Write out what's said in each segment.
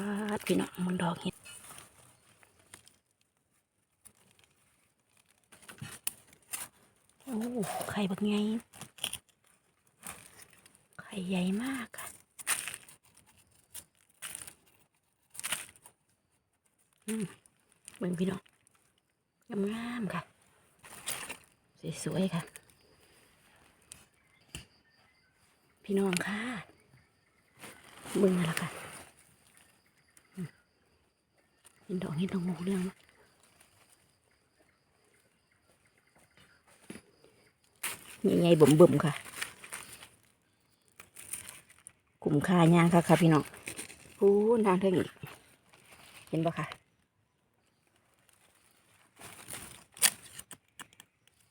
าดพี่น้องมึงดอกเห็ดโอ้ไข่บักไงไข่ใหญ่มากค่ะอืมเบิ่งพี่น้องงามๆค่ะ สวยๆค่ะ พี่น้องค่ะเบิ่งนั่นละค่ะอืม เห็นดอกเห็นดอกหมกเรื่องมั้ยใหญ่ๆบ่มๆค่ะ กลุ่มค่ายางค่ะค่ะพี่น้องพูนทางเทิงอีกเห็นปะค่ะ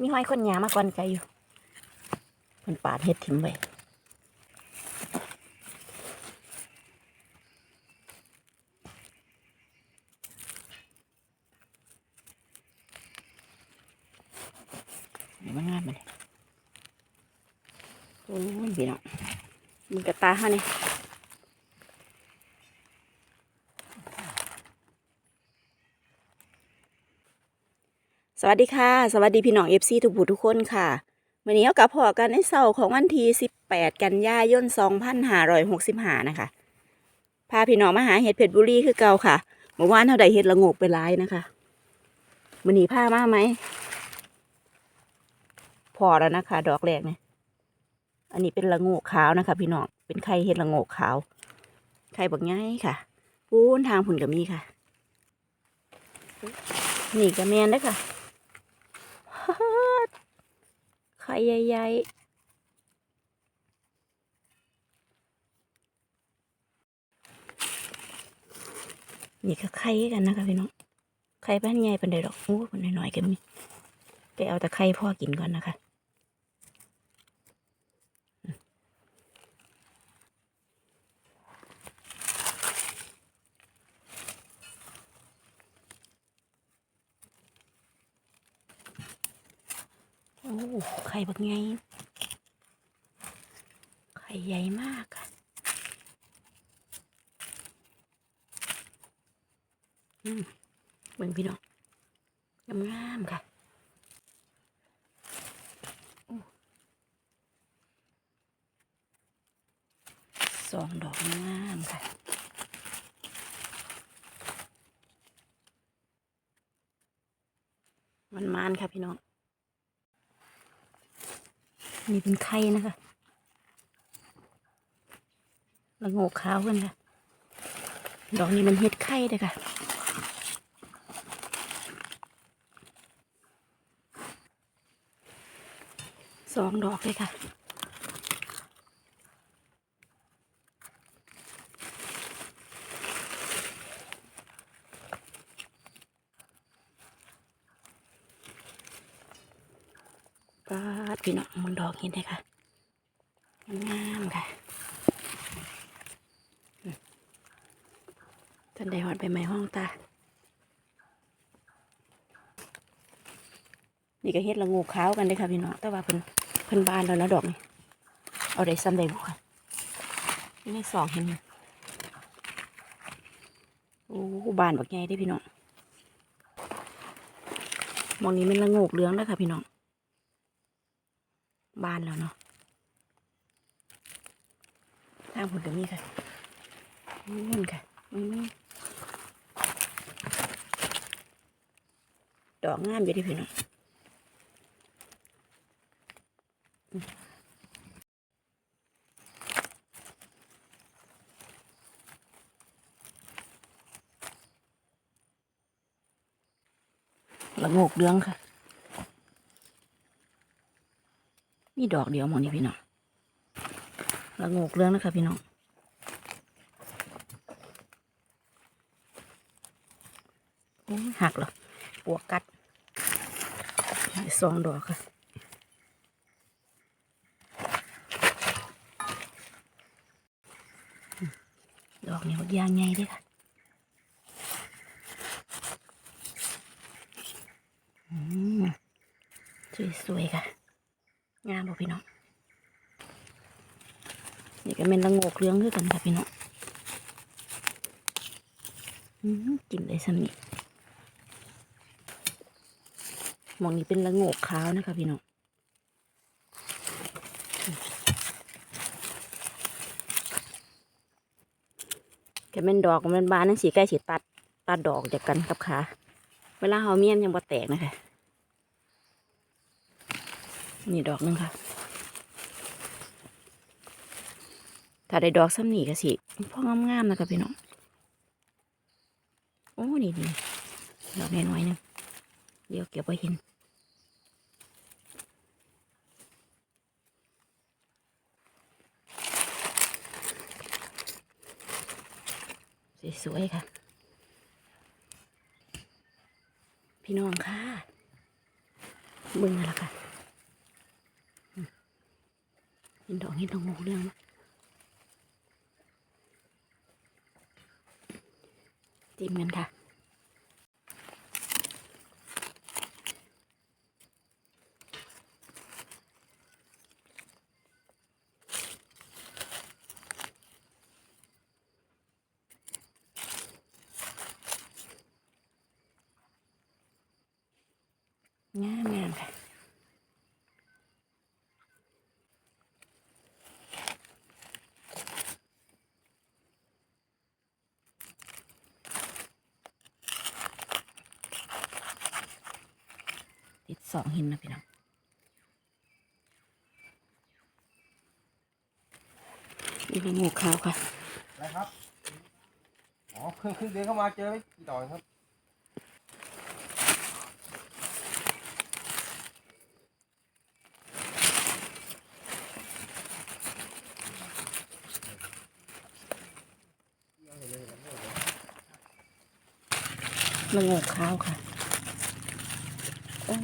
มีห้อยคนหยามาก่อนใจอยู่เพิ่นปาดเห็ดถิ่มไว้เดี๋ยวมันงามมาเลยโอ้ยพี่น้อง มึงกระตาฮะนี่สวัสดีค่ะ สวัสดีพี่น้องเอฟซีทุกผู้ทุกคนค่ะวันนี้เอากับพอกันในเสาร์ของวันที่18 กันยายน2565นะคะ พาพี่น้องมาหาเห็ดเพชรบุรีคือเก่าค่ะเมื่อวานเท่าใดเห็ดละงกไปร้ายนะคะวันนี้ามาไหมพอแล้วนะคะ ดอกแรกเนี่ย อันนี้เป็นละโงกขาวนะคะ พี่น้อง เป็นไข่เห็ดละโงกขาว ไข่บักง่ายค่ะปูนทางผุนกับมีค่ะ นี่กระเมียนเด้ค่ะ ไข่ใหญ่ๆ นี่ก็ไข่กันนะคะพี่น้อง ไข่บ้านใหญ่เป็นไดดอกโอ้เป็นหน้อยๆก็มีแต่เอาแต่ไข่พ่อกินก่อนนะคะ โอ้ไข่บักไงไข่ใหญ่มากค่ะอืมเบิ่งพี่น้องงามๆค่ะอสองดอกงามค่ะมันมานค่ะพี่น้อง นี่เป็นไข่นะคะละโงกขาวกันค่ะ ดอกนี้มันเห็ดไข่เลยค่ะสองดอกเลยค่ะ ปาพี่น้องมึงดอกเห็นไหมคะงามค่ะอืมท่านได้หอดใบไม้ห้องตา นี่ก็เฮ็ดละงูขาวกันเด้ค่ะพี่น้องแต่ว่าเพิ่นเพิ่นบานแล้วนะดอกนี่เอาได้ซ้ำได้บุค่ะนี่ในสองเห็นไหมโอ้บานบักใหญ่เด้พี่น้องมองนี้มันละงกเหลืองแล้วค่ะพี่น้อง บ้านแล้วเนาะทางผลก็มีค่ะนู่นค่ะอืมดอกงามอยู่ที่พี่น้องละโงกเรืองค่ะ มีดอกเดียวมองนี่พี่น้องละงกเรื่องนะคะพี่น้องหักหรอปวกกัดสองดอกค่ะดอกนี้บักยางไงด้วยค่ะอืมสวยๆค่ะ งามบ่พี่น้องนี่ก็เป็นละโงกเลี้ยงด้วยกันค่ะพี่น้องอืมกินได้สำนี่หมองนี้เป็นละโงกขาวนะคะพี่น้องแกเป็นดอกมันบานนั่นสีใกล้สีตัดตัดดอกจากกันกับขา เวลาเขาเมียนยังบ่แตกนะคะ นี่ดอกหนึงค่ะ ถ้าได้ดอกซ้ำนี่ก็สิพ่องามๆนะคะพี่น้อง โอ้นี่ดีดอกน้อยๆหนึงเดี๋ยวเก็บไว้เห็นสวยๆค่ะ พี่น้องค่ะ เบิ่งนั่นละค่ะอืม เห็นดอกเห็นดอกงูเรื่องมั้ยจิ้มกันค่ะ งามงามค่ะ ติดสองหินนะพี่น้องนี่เป็นงูขาวค่ะนะครับ อ๋อครึ่งครึ่งเดือนเข้ามาเจอไหมกี่ดอกครับละโงกขาวค่ะโอ้ย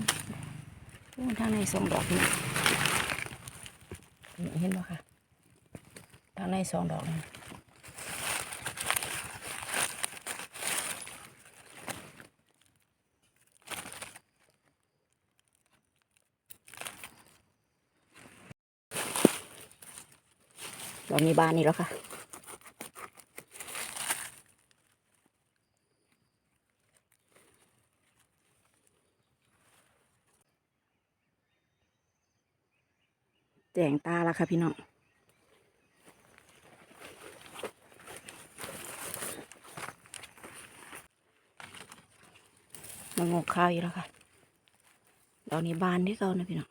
โอ้ทางในสองดอกนี่นี่เห็นไหมคะทางในสองดอกนี่เรามีบ้านนี่แล้วค่ะ งตาแล้วค่ะพี่น้องมางกข้าวอีกแล้วค่ะดอกนี้บานที่เขานะพี่น้อง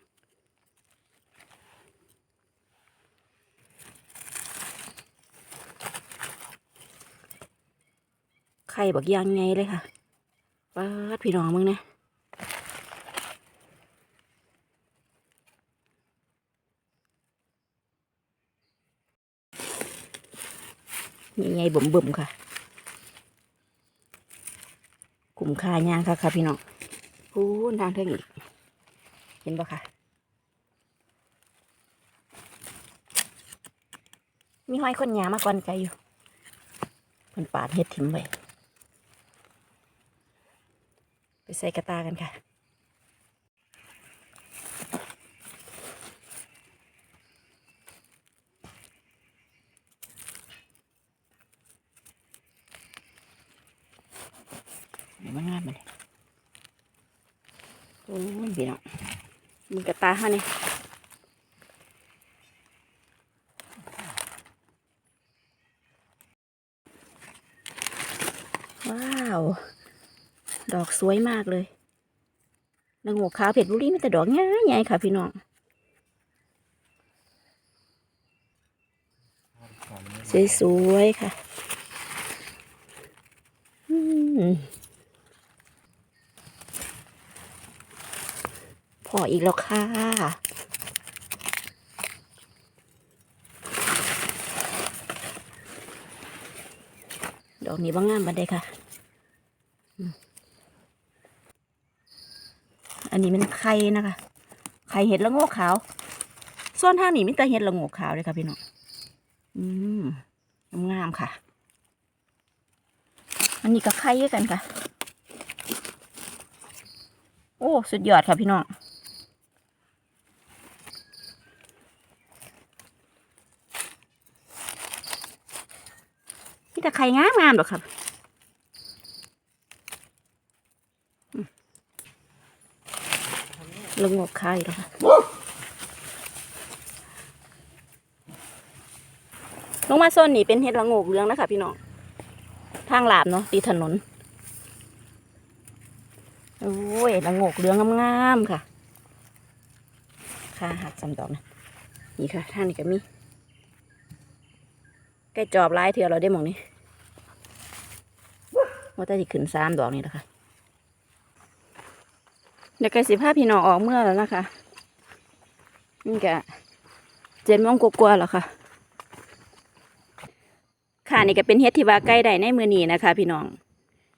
ไข่บักยางไงเลยค่ะปิดพี่น้องมึงเนี่ย นี่ไงบ่มบ่มๆค่ะกลุ่มคายางค่ะค่ะพี่น้องพูนทางเทิงอีก เห็นปะค่ะ มีห้อยคนหยามาก่อนใจอยู่มันปาดเห็ดถิ่มไว้ไปใส่กระตากันค่ะ เดี๋ยวมันงามมาเลยโอ้ยพี่น้องมึงกระตาฮะนี่ว้าว ดอกสวยมากเลยนางหัวขาวเพชรบุรีมีแต่ดอกง่ายใหญ่ค่ะพี่น้องสวยๆค่ะ อืม ออีกแล้วค่ะ ดอกนี้บ้างงามบันไดค่ะ อันนี้มันไข่นะคะ ไข่เห็ดละโงกขาวส่วนทางนี้มีแต่เห็ดละโงกขาวเลยค่ะพี่น้อง อืมงามๆค่ะ อันนี้ก็ไข่กันค่ะ โอ้ สุดยอดค่ะพี่น้อง ไข่งามงามหรอกครับลงงอกไข่หรอกลงมาโซนนี้เป็นเห็ดละงกเรืองนะคะพี่น้องทางหลามเนาะตีถนนโอ้ยละงกเรืองงามๆค่ะค่าหักสำดอกนะนี่ค่ะท่างนี้ก็มีใกล้จอบลายเถื่อเราได้หมองนี่ ว่าแต่จะขึ้นสามดอกนี่แหละค่ะเดี๋ยวไก่สิบห้าพี่น้องออกเมื่อแล้วนะคะนี่กะเจ็ดโมงกว่าๆแล้วค่ะ ค่ะนี่ก็เป็นเฮ็ดที่ว่าใกล้ได้ในมือนี้นะคะ พี่น้อง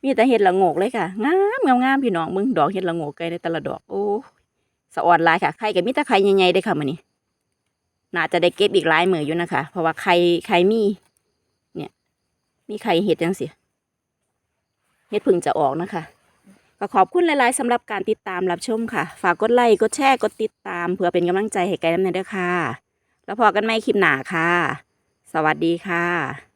มีแต่เฮ็ดละโงกเลยค่ะงามงามงามพี่น้องมึงดอกเฮ็ดละโงกใกล้ได้แต่ละดอกโอ้สะออนลายค่ะไข่ก็มีแต่ไข่ใหญ่ๆได้ค่ะมือนี้น่าจะได้เก็บอีกหลายมืออยู่นะคะ เพราะว่าไข่ไข่มี เนี่ย มีไข่เห็ดจังเสิ เฮ็ดเพึ่งจะออกนะคะก็ขอบคุณหลาย ๆสำหรับการติดตามรับชมค่ะ ฝากกดไลค์กดแชร์กดติดตามเพื่อเป็นกำลังใจให้ไกด์น้ำเนยด้วยค่ะ แล้วพอกันไม่คลิปหนาค่ะ สวัสดีค่ะ